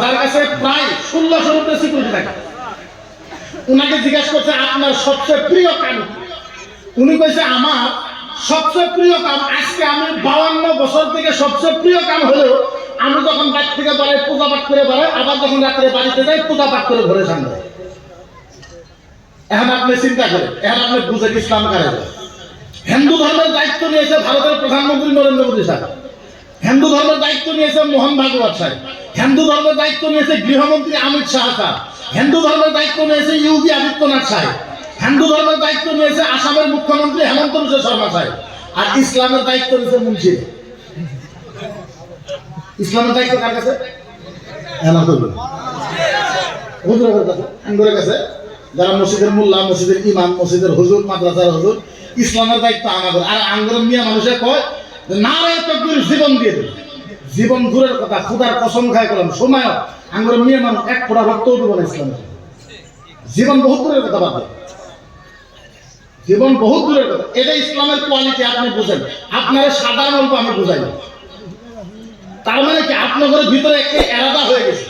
যার কাছে প্রায় ষোলোশো রুপে সিকিউরিটি থাকে। উনাকে জিজ্ঞাসা করছে, আপনার সবচেয়ে প্রিয় কাম উনি কইছে, আমার সবচেয়ে প্রিয় কাম, আজকে আমি বাউান্ন বছর থেকে সবচেয়ে প্রিয় কাম হলো আমি যখন বাড়ি থেকে বাড়াই পূজা পাঠ করে বাড়াই আবার যখন রাত্রে বাড়িতে যাই, পূজা পাঠ করে ঘরে সামনে এখন আপনি চিন্তা করেন, এখন আপনি বুঝেন ইসলাম কারে হিন্দু ধর্মের দায়িত্ব নিয়েছে ভারতের প্রধানমন্ত্রী নরেন্দ্র মোদী সাহেব। হিন্দু ধর্মের দায়িত্ব নিয়েছে মোহন ভাগবত সাহেব। হিন্দু ধর্মের দায়িত্ব নিয়েছে গৃহমন্ত্রী অমিত শাহ সাহেব হিন্দু ধর্মের দায়িত্ব নিয়েছে ইউবি আদিত্যনাথ সাহেব। হিন্দু ধর্মের দায়িত্ব নিয়েছে আসামের মুখ্যমন্ত্রী হেমন্ত বিশ্ব শর্মা সাহেব আর ইসলামের দায়িত্ব নিয়েছে মুন্সি ইসলামের দায়িত্ব কার কাছে? যারা মসজিদের মোল্লা, মসজিদের ইমাম, মসজিদের হুজুর, মাদ্রাসার হুজুর, ইসলামের দায়িত্ব আমাদের। আর আঙ্গুরের মিয়া মানুষে কয় না জীবন দিয়ে দেবে। জীবন দূরের কথা, খুদার কসম খায় করলাম সময় আঙ্গুরের মিয়া মানুষ এক ফোড়া ভক্ত দেবো না ইসলামের জীবন বহুত দূরের কথা বাদ জীবন বহুত দূরের কথা। এটা ইসলামের কোয়ালিটি, আপনি বুঝেন। আপনার সাধারণ অল্প আমি বুঝাই তার মানে কি? আপনাদের ভিতরে একটা এরাদা হয়ে গেছে।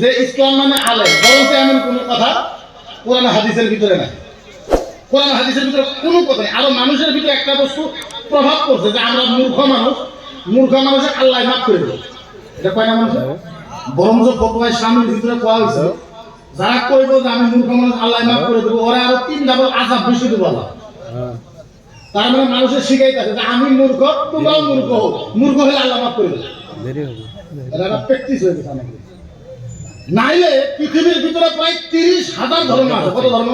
যে ইসলাম মানে আলে বরঞ্চ এমন কোনো কথা কোরআন হাদিসের ভিতরে নাই। কোরআন হাদিসের ভিতরে কোনো কথা নেই। আরও মানুষের ভিতরে একটা বস্তু প্রভাব পড়ছে যে আমরা মূর্খ মানুষ। মূর্খ মানুষের আল্লাহ মাফ করে দেবে এটা কয় না মানুষের বরঞ্চ ফটোয় স্বামীর ভিতরে কোয়া হয়েছে যারা কইব যে আমি মূর্খ মানুষ আল্লাহ মাফ করে দেবো ওরা আরও তিন ডাবল আজাব বেশি দেবো আল্লাহ। তার মানে মানুষের শিখাইতেছে যে আমি মূর্খ তোমরাও মূর্খ হোক মূর্খ হলে আল্লাহ মাফ করে দেবে। এটা প্র্যাকটিস হয়ে গেছে নাইলে পৃথিবীর ভিতরে প্রায় তিরিশ হাজার ধর্ম আছে। কত ধর্ম?